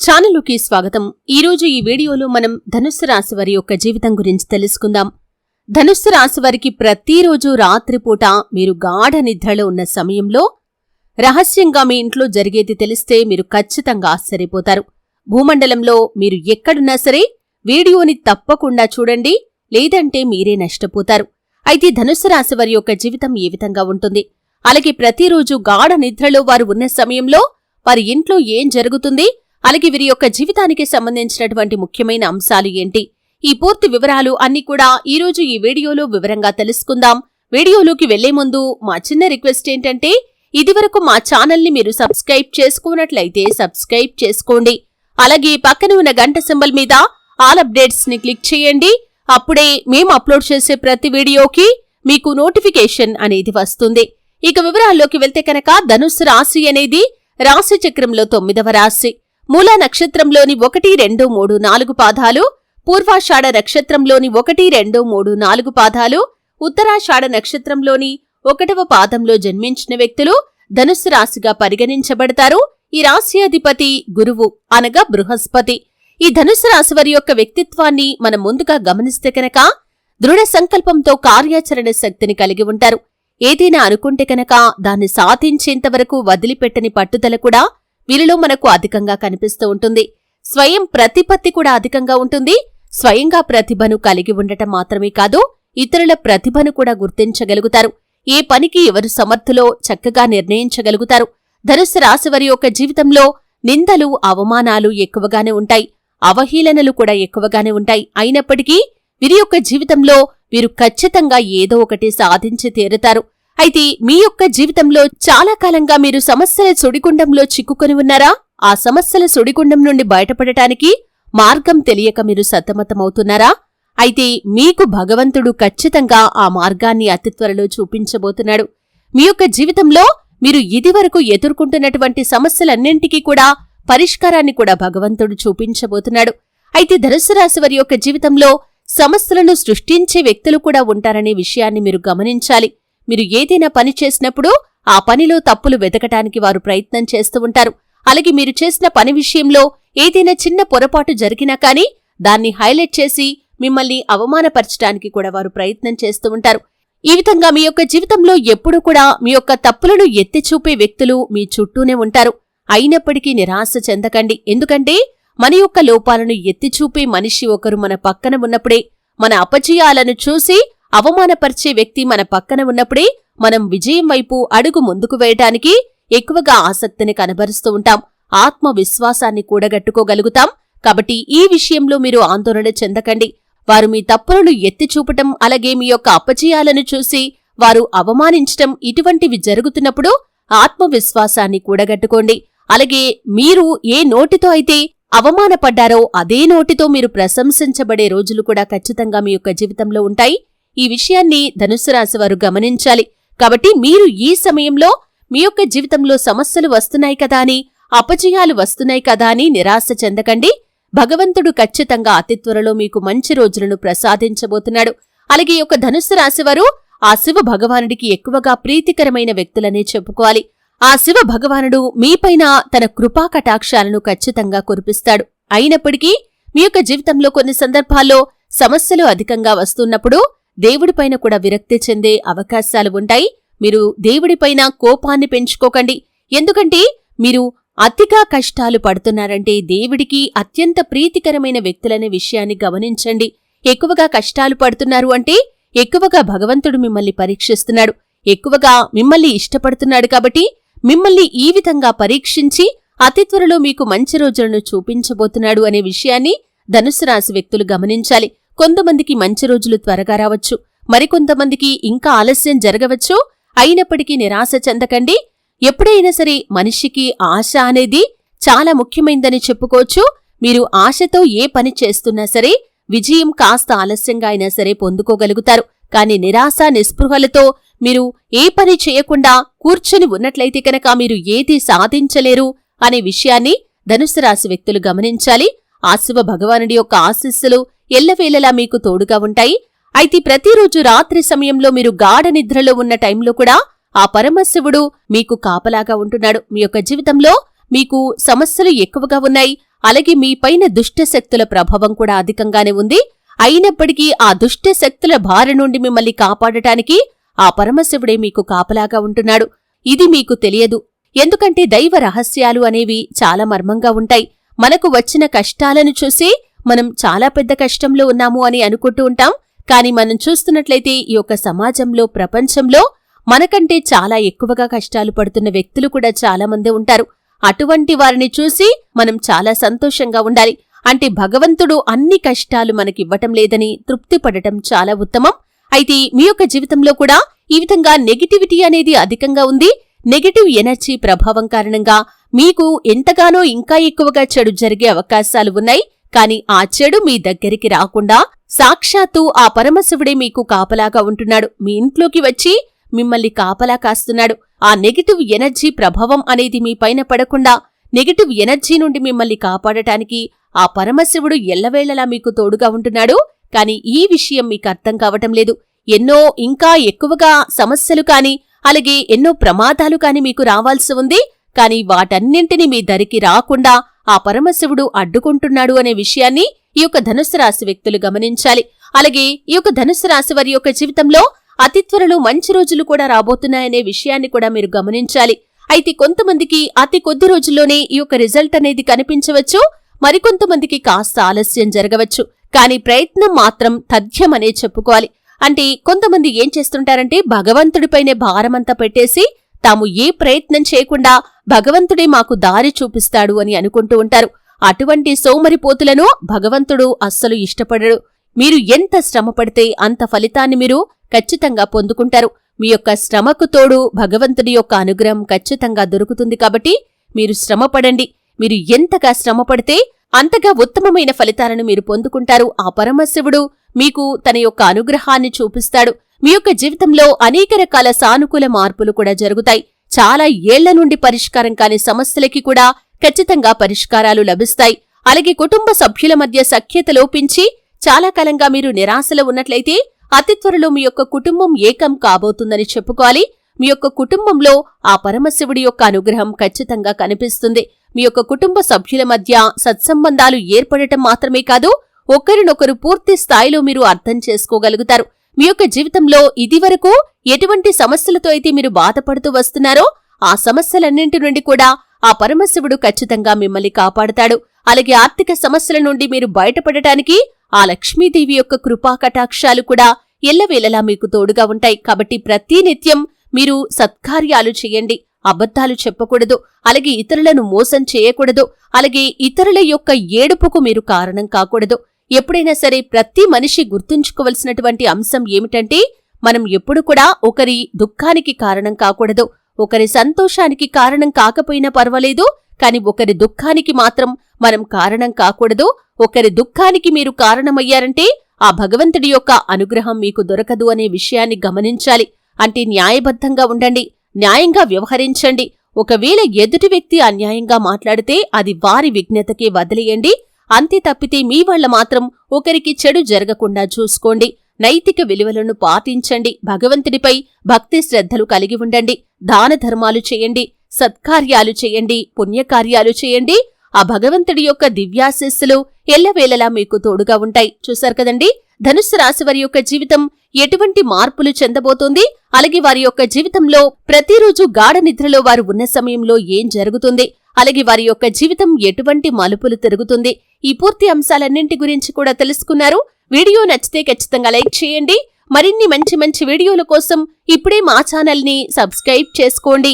ఛానలుకి స్వాగతం. ఈరోజు ఈ వీడియోలో మనం ధనుస్సు రాశి వారి యొక్క జీవితం గురించి తెలుసుకుందాం. ధనుస్సు రాశి వారికి ప్రతిరోజు రాత్రిపూట మీరు గాఢ నిద్రలో ఉన్న సమయంలో రహస్యంగా మీ ఇంట్లో జరిగేది తెలిస్తే మీరు ఖచ్చితంగా ఆశ్చర్యపోతారు. భూమండలంలో మీరు ఎక్కడున్నా సరే వీడియోని తప్పకుండా చూడండి లేదంటే మీరే నష్టపోతారు. అయితే ధనుస్సు రాశి వారి యొక్క జీవితం ఏ విధంగా ఉంటుంది? అలాగే ప్రతిరోజు గాఢ నిద్రలో వారు ఉన్న సమయంలో వారి ఇంట్లో ఏం జరుగుతుంది? అలాగే వీరి యొక్క జీవితానికి సంబంధించినటువంటి ముఖ్యమైన అంశాలు ఏంటి? ఈ పూర్తి వివరాలు అన్ని కూడా ఈరోజు ఈ వీడియోలో వివరంగా తెలుసుకుందాం. వీడియోలోకి వెళ్ళే ముందు మా చిన్న రిక్వెస్ట్ ఏంటంటే ఇదివరకు మా ఛానల్ని మీరు సబ్స్క్రైబ్ చేసుకున్నట్లయితే సబ్స్క్రైబ్ చేసుకోండి. అలాగే పక్కన ఉన్న గంట సింబల్ మీద ఆల్ అప్డేట్స్ని క్లిక్ చేయండి. అప్పుడే మేము అప్లోడ్ చేసే ప్రతి వీడియోకి మీకు నోటిఫికేషన్ అనేది వస్తుంది. ఇక వివరాల్లోకి వెళ్తే కనుక ధనుస్సు రాశి అనేది రాశి చక్రంలో తొమ్మిదవ రాశి. మూల నక్షత్రంలోని ఒకటి రెండు మూడు నాలుగు పాదాలు పూర్వాషాఢ నక్షత్రంలోని ఒకటి రెండు మూడు నాలుగు పాదాలు ఉత్తరాషాఢ నక్షత్రంలోని ఒకటవ పాదంలో జన్మించిన వ్యక్తులు ధనుస్సు రాశిగా పరిగణించబడతారు. ఈ రాశి అధిపతి గురువు అనగా బృహస్పతి. ఈ ధనుసు రాశి వారి యొక్క వ్యక్తిత్వాన్ని మనం ముందుగా గమనిస్తే కనుక దృఢ సంకల్పంతో కార్యాచరణ శక్తిని కలిగి ఉంటారు. ఏదైనా అనుకుంటే కనుక దాన్ని సాధించేంతవరకు వదిలిపెట్టని పట్టుదల కూడా వీరిలో మనకు అధికంగా కనిపిస్తూ ఉంటుంది. స్వయం ప్రతిపత్తి కూడా అధికంగా ఉంటుంది. స్వయంగా ప్రతిభను కలిగి ఉండటం మాత్రమే కాదు ఇతరుల ప్రతిభను కూడా గుర్తించగలుగుతారు. ఏ పనికి ఎవరు సమర్థులో చక్కగా నిర్ణయించగలుగుతారు. ధనుసు రాశివారి యొక్క జీవితంలో నిందలు అవమానాలు ఎక్కువగానే ఉంటాయి. అవహేళనలు కూడా ఎక్కువగానే ఉంటాయి. అయినప్పటికీ వీరి యొక్క జీవితంలో వీరు ఖచ్చితంగా ఏదో ఒకటి సాధించి తీరుతారు. అయితే మీ యొక్క జీవితంలో చాలా కాలంగా మీరు సమస్యల సుడిగుండంలో చిక్కుకొని ఉన్నారా? ఆ సమస్యల సుడిగుండం నుండి బయటపడటానికి మార్గం తెలియక మీరు సతమతమవుతున్నారా? అయితే మీకు భగవంతుడు ఖచ్చితంగా ఆ మార్గాన్ని అతి త్వరలో చూపించబోతున్నాడు. మీ యొక్క జీవితంలో మీరు ఇదివరకు ఎదుర్కొంటున్నటువంటి సమస్యలన్నింటికీ కూడా పరిష్కారాన్ని కూడా భగవంతుడు చూపించబోతున్నాడు. అయితే ధనుసు రాశి వారి యొక్క జీవితంలో సమస్యలను సృష్టించే వ్యక్తులు కూడా ఉంటారనే విషయాన్ని మీరు గమనించాలి. మీరు ఏదైనా పని చేసినప్పుడు ఆ పనిలో తప్పులు వెతకటానికి వారు ప్రయత్నం చేస్తూ ఉంటారు. అలాగే మీరు చేసిన పని విషయంలో ఏదైనా చిన్న పొరపాటు జరిగినా కానీ దాన్ని హైలైట్ చేసి మిమ్మల్ని అవమానపరచడానికి కూడా వారు ప్రయత్నం చేస్తూ ఉంటారు. ఈ విధంగా మీ యొక్క జీవితంలో ఎప్పుడూ కూడా మీ యొక్క తప్పులను ఎత్తి చూపే వ్యక్తులు మీ చుట్టూనే ఉంటారు. అయినప్పటికీ నిరాశ చెందకండి. ఎందుకంటే మన యొక్క లోపాలను ఎత్తి చూపే మనిషి ఒకరు మన పక్కన ఉన్నప్పుడే మన అపజయాలను చూసి అవమానపరిచే వ్యక్తి మన పక్కన ఉన్నప్పుడే మనం విజయం వైపు అడుగు ముందుకు వేయటానికి ఎక్కువగా ఆసక్తిని కనబరుస్తూ ఉంటాం. ఆత్మవిశ్వాసాన్ని కూడగట్టుకోగలుగుతాం. కాబట్టి ఈ విషయంలో మీరు ఆందోళన చెందకండి. వారు మీ తప్పులను ఎత్తి చూపటం అలాగే మీ యొక్క అపజయాలను చూసి వారు అవమానించటం ఇటువంటివి జరుగుతున్నప్పుడు ఆత్మవిశ్వాసాన్ని కూడగట్టుకోండి. అలాగే మీరు ఏ నోటితో అయితే అవమానపడ్డారో అదే నోటితో మీరు ప్రశంసించబడే రోజులు కూడా ఖచ్చితంగా మీ యొక్క జీవితంలో ఉంటాయి. ఈ విషయాన్ని ధనుసు రాశి వారు గమనించాలి. కాబట్టి మీరు ఈ సమయంలో మీ యొక్క జీవితంలో సమస్యలు వస్తున్నాయి కదా అని అపజయాలు వస్తున్నాయి కదా అని నిరాశ చెందకండి. భగవంతుడు ఖచ్చితంగా అతి త్వరలో మీకు మంచి రోజులను ప్రసాదించబోతున్నాడు. అలాగే ఈ యొక్క ధనుస్సు రాశివారు ఆ శివ భగవానుడికి ఎక్కువగా ప్రీతికరమైన వ్యక్తులనే చెప్పుకోవాలి. ఆ శివ భగవానుడు మీపైన తన కృపా కటాక్షాలను ఖచ్చితంగా కురిపిస్తాడు. అయినప్పటికీ మీ యొక్క జీవితంలో కొన్ని సందర్భాల్లో సమస్యలు అధికంగా వస్తున్నప్పుడు దేవుడిపైన కూడా విరక్తి చెందే అవకాశాలు ఉంటాయి. మీరు దేవుడిపైన కోపాన్ని పెంచుకోకండి. ఎందుకంటే మీరు అతిగా కష్టాలు పడుతున్నారంటే దేవుడికి అత్యంత ప్రీతికరమైన వ్యక్తులనే విషయాన్ని గమనించండి. ఎక్కువగా కష్టాలు పడుతున్నారు అంటే ఎక్కువగా భగవంతుడు మిమ్మల్ని పరీక్షిస్తున్నాడు. ఎక్కువగా మిమ్మల్ని ఇష్టపడుతున్నాడు కాబట్టి మిమ్మల్ని ఈ విధంగా పరీక్షించి అతి త్వరలో మీకు మంచి రోజులను చూపించబోతున్నాడు అనే విషయాన్ని ధనుసు రాశి వ్యక్తులు గమనించాలి. కొంతమందికి మంచి రోజులు త్వరగా రావచ్చు మరికొంతమందికి ఇంకా ఆలస్యం జరగవచ్చు. అయినప్పటికీ నిరాశ చెందకండి. ఎప్పుడైనా సరే మనిషికి ఆశ అనేది చాలా ముఖ్యమైందని చెప్పుకోవచ్చు. మీరు ఆశతో ఏ పని చేస్తున్నా సరే విజయం కాస్త ఆలస్యంగా అయినా సరే పొందుకోగలుగుతారు. కాని నిరాశ నిస్పృహలతో మీరు ఏ పని చేయకుండా కూర్చొని ఉన్నట్లయితే కనుక మీరు ఏది సాధించలేరు అనే విషయాన్ని ధనుసు రాశి వ్యక్తులు గమనించాలి. ఆ శివ భగవానుడి యొక్క ఆశీస్సులు ఎల్లవేళలా మీకు తోడుగా ఉంటాయి. అయితే ప్రతిరోజు రాత్రి సమయంలో మీరు గాఢ నిద్రలో ఉన్న టైంలో కూడా ఆ పరమశివుడు మీకు కాపలాగా ఉంటున్నాడు. మీ యొక్క జీవితంలో మీకు సమస్యలు ఎక్కువగా ఉన్నాయి. అలాగే మీ పైన ప్రభావం కూడా అధికంగానే ఉంది. అయినప్పటికీ ఆ దుష్ట శక్తుల బారి నుండి మిమ్మల్ని కాపాడటానికి ఆ పరమశివుడే మీకు కాపలాగా ఉంటున్నాడు. ఇది మీకు తెలియదు. ఎందుకంటే దైవ రహస్యాలు అనేవి చాలా మర్మంగా ఉంటాయి. మనకు వచ్చిన కష్టాలను చూసి మనం చాలా పెద్ద కష్టంలో ఉన్నాము అని అనుకుంటూ ఉంటాం. కానీ మనం చూస్తున్నట్లయితే ఈ యొక్క సమాజంలో ప్రపంచంలో మనకంటే చాలా ఎక్కువగా కష్టాలు పడుతున్న వ్యక్తులు కూడా చాలా మంది ఉంటారు. అటువంటి వారిని చూసి మనం చాలా సంతోషంగా ఉండాలి. అంటే భగవంతుడు అన్ని కష్టాలు మనకివ్వటం లేదని తృప్తి పడటం చాలా ఉత్తమం. అయితే మీ యొక్క జీవితంలో కూడా ఈ విధంగా నెగిటివిటీ అనేది అధికంగా ఉంది. నెగిటివ్ ఎనర్జీ ప్రభావం కారణంగా మీకు ఎంతగానో ఇంకా ఎక్కువగా చెడు జరిగే అవకాశాలు ఉన్నాయి. కాని ఆ చెడు మీ దగ్గరికి రాకుండా సాక్షాత్తు ఆ పరమశివుడే మీకు కాపలాగా ఉంటున్నాడు. మీ ఇంట్లోకి వచ్చి మిమ్మల్ని కాపలా కాస్తున్నాడు. ఆ నెగిటివ్ ఎనర్జీ ప్రభావం అనేది మీ పైన పడకుండా నెగిటివ్ ఎనర్జీ నుండి మిమ్మల్ని కాపాడటానికి ఆ పరమశివుడు ఎల్లవేళలా మీకు తోడుగా ఉంటున్నాడు. కాని ఈ విషయం మీకు అర్థం కావటం లేదు. ఎన్నో ఇంకా ఎక్కువగా సమస్యలు కాని అలాగే ఎన్నో ప్రమాదాలు కాని మీకు రావాల్సి ఉంది. కాని వాటన్నింటినీ మీ దరికి రాకుండా ఆ పరమశివుడు అడ్డుకుంటున్నాడు అనే విషయాన్ని ఈ యొక్క ధనుసు రాశి వ్యక్తులు గమనించాలి. అలాగే ఈ యొక్క ధనుసు రాశి వారి యొక్క జీవితంలో అతి త్వరలో మంచి రోజులు కూడా రాబోతున్నాయనే విషయాన్ని కూడా మీరు గమనించాలి. అయితే కొంతమందికి అతి కొద్ది రోజుల్లోనే ఈ యొక్క రిజల్ట్ అనేది కనిపించవచ్చు. మరికొంతమందికి కాస్త ఆలస్యం జరగవచ్చు. కానీ ప్రయత్నం మాత్రం తథ్యమనే చెప్పుకోవాలి. అంటే కొంతమంది ఏం చేస్తుంటారంటే భగవంతుడిపైనే భారమంతా పెట్టేసి తాము ఏ ప్రయత్నం చేయకుండా భగవంతుడే మాకు దారి చూపిస్తాడు అని అనుకుంటూ ఉంటారు. అటువంటి సోమరిపోతులను భగవంతుడు అస్సలు ఇష్టపడడు. మీరు ఎంత శ్రమపడితే అంత ఫలితాన్ని మీరు ఖచ్చితంగా పొందుకుంటారు. మీ యొక్క శ్రమకు తోడు భగవంతుడి యొక్క అనుగ్రహం ఖచ్చితంగా దొరుకుతుంది కాబట్టి మీరు శ్రమపడండి మీరు ఎంతగా శ్రమపడితే అంతగా ఉత్తమమైన ఫలితాలను మీరు పొందుకుంటారు. ఆ పరమశివుడు మీకు తన యొక్క అనుగ్రహాన్ని చూపిస్తాడు. మీ యొక్క జీవితంలో అనేక రకాల సానుకూల మార్పులు కూడా జరుగుతాయి. చాలా ఏళ్ళ నుండి పరిష్కారం కాని సమస్యలకి కూడా ఖచ్చితంగా పరిష్కారాలు లభిస్తాయి. అలాగే కుటుంబ సభ్యుల మధ్య సఖ్యత లోపించి చాలా కాలంగా మీరు నిరాశలో ఉన్నట్లయితే అతి త్వరలో మీ యొక్క కుటుంబం ఏకం కాబోతుందని చెప్పుకోవాలి. మీ యొక్క కుటుంబంలో ఆ పరమశివుడి యొక్క అనుగ్రహం ఖచ్చితంగా కనిపిస్తుంది. మీ యొక్క కుటుంబ సభ్యుల మధ్య సత్సంబంధాలు ఏర్పడటం మాత్రమే కాదు ఒకరినొకరు పూర్తి స్థాయిలో మీరు అర్థం చేసుకోగలుగుతారు. మీ యొక్క జీవితంలో ఇదివరకు ఎటువంటి సమస్యలతో అయితే మీరు బాధపడుతూ వస్తున్నారో ఆ సమస్యలన్నింటి నుండి కూడా ఆ పరమశివుడు ఖచ్చితంగా మిమ్మల్ని కాపాడుతాడు. అలాగే ఆర్థిక సమస్యల నుండి మీరు బయటపడటానికి ఆ లక్ష్మీదేవి యొక్క కృపా కటాక్షాలు కూడా ఎల్లవేళలా మీకు తోడుగా ఉంటాయి. కాబట్టి ప్రతి నిత్యం మీరు సత్కార్యాలు చేయండి. అబద్ధాలు చెప్పకూడదు అలాగే ఇతరులను మోసం చేయకూడదు అలాగే ఇతరుల యొక్క ఏడుపుకు మీరు కారణం కాకూడదు. ఎప్పుడైనా సరే ప్రతి మనిషి గుర్తుంచుకోవలసినటువంటి అంశం ఏమిటంటే మనం ఎప్పుడు కూడా ఒకరి దుఃఖానికి కారణం కాకూడదు ఒకరి సంతోషానికి కారణం కాకపోయినా పర్వాలేదు కాని ఒకరి దుఃఖానికి మాత్రం మనం కారణం కాకూడదు. ఒకరి దుఃఖానికి మీరు కారణమయ్యారంటే ఆ భగవంతుడి యొక్క అనుగ్రహం మీకు దొరకదు అనే విషయాన్ని గమనించాలి. అంటే న్యాయబద్ధంగా ఉండండి. న్యాయంగా వ్యవహరించండి. ఒకవేళ ఎదుటి వ్యక్తి అన్యాయంగా మాట్లాడితే అది వారి విజ్ఞతకే వదిలేయండి. అంతే తప్పితే మీ వల్ల మాత్రం ఒకరికి చెడు జరగకుండా చూసుకోండి. నైతిక విలువలను పాటించండి. భగవంతుడిపై భక్తి శ్రద్ధలు కలిగి ఉండండి. దాన ధర్మాలు చేయండి. సత్కార్యాలు చేయండి. పుణ్యకార్యాలు చేయండి. ఆ భగవంతుడి యొక్క దివ్యాశిస్సులు ఎల్లవేళలా మీకు తోడుగా ఉంటాయి. చూశారు కదండి? ధనుస్సు రాశి వారి యొక్క జీవితం ఎటువంటి మార్పులు చెందబోతోంది? అలాగే వారి యొక్క జీవితంలో ప్రతిరోజు గాఢ నిద్రలో వారు ఉన్న సమయంలో ఏం జరుగుతుంది? అలాగే వారి యొక్క జీవితం ఎటువంటి మలుపులు తిరుగుతుంది? ఈ పూర్తి అంశాలన్నింటి గురించి కూడా తెలుసుకున్నారు. వీడియో నచ్చితే ఖచ్చితంగా లైక్ చేయండి. మరిన్ని మంచి మంచి వీడియోల కోసం ఇప్పుడే మా ఛానల్ని సబ్స్క్రైబ్ చేసుకోండి.